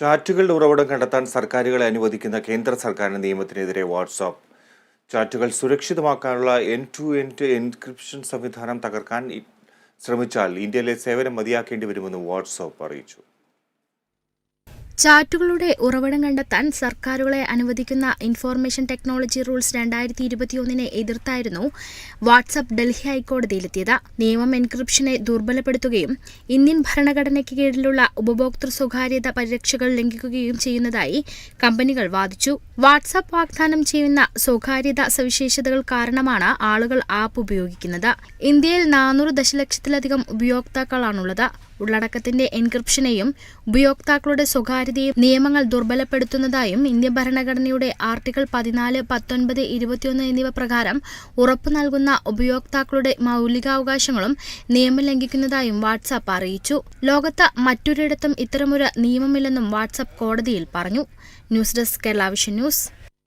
ചാറ്റുകളുടെ ഉറവിടം കണ്ടെത്താൻ സർക്കാരുകളെ അനുവദിക്കുന്ന കേന്ദ്ര സർക്കാരിന്റെ നിയമത്തിനെതിരെ വാട്സാപ്പ് ചാറ്റുകൾ സുരക്ഷിതമാക്കാനുള്ള എൻ ടു എൻഡ് എൻക്രിപ്ഷൻ സംവിധാനം തകർക്കാൻ ശ്രമിച്ചാൽ ഇന്ത്യയിലെ സേവനം മതിയാക്കേണ്ടി വരുമെന്ന് വാട്സാപ്പ് അറിയിച്ചു. ചാറ്റുകളുടെ ഉറവിടം കണ്ടെത്താൻ സർക്കാരുകളെ അനുവദിക്കുന്ന ഇൻഫോർമേഷൻ ടെക്നോളജി റൂൾസ് രണ്ടായിരത്തി ഇരുപത്തിയൊന്നിനെ എതിർത്തായിരുന്നു വാട്സപ്പ് ഡൽഹി ഹൈക്കോടതിയിലെത്തിയത്. നിയമം എൻക്രിപ്ഷനെ ദുർബലപ്പെടുത്തുകയും ഇന്ത്യൻ ഭരണഘടനയ്ക്ക് കീഴിലുള്ള ഉപഭോക്തൃ സ്വകാര്യത പരിരക്ഷകൾ ലംഘിക്കുകയും ചെയ്യുന്നതായി കമ്പനികൾ വാദിച്ചു. വാട്സാപ്പ് വാഗ്ദാനം ചെയ്യുന്ന സ്വകാര്യത സവിശേഷതകൾ കാരണമാണ് ആളുകൾ ആപ്പ് ഉപയോഗിക്കുന്നത്. ഇന്ത്യയിൽ നാനൂറ് ദശലക്ഷത്തിലധികം ഉപയോക്താക്കളാണുള്ളത്. ഉള്ളടക്കത്തിന്റെ എൻക്രിപ്ഷനെയും ഉപയോക്താക്കളുടെ സ്വകാര്യതയും നിയമങ്ങൾ ദുർബലപ്പെടുത്തുന്നതായും ഇന്ത്യൻ ഭരണഘടനയുടെ ആർട്ടിക്കിൾ പതിനാല് പത്തൊൻപത് ഇരുപത്തിയൊന്ന് എന്നിവ പ്രകാരം ഉറപ്പു നൽകുന്ന ഉപയോക്താക്കളുടെ മൗലികാവകാശങ്ങളും നിയമം ലംഘിക്കുന്നതായും വാട്സാപ്പ് അറിയിച്ചു. ലോകത്ത് മറ്റൊരിടത്തും ഇത്തരമൊരു നിയമമില്ലെന്നും വാട്സാപ്പ് കോടതിയിൽ പറഞ്ഞു. News desk Kerala vision news.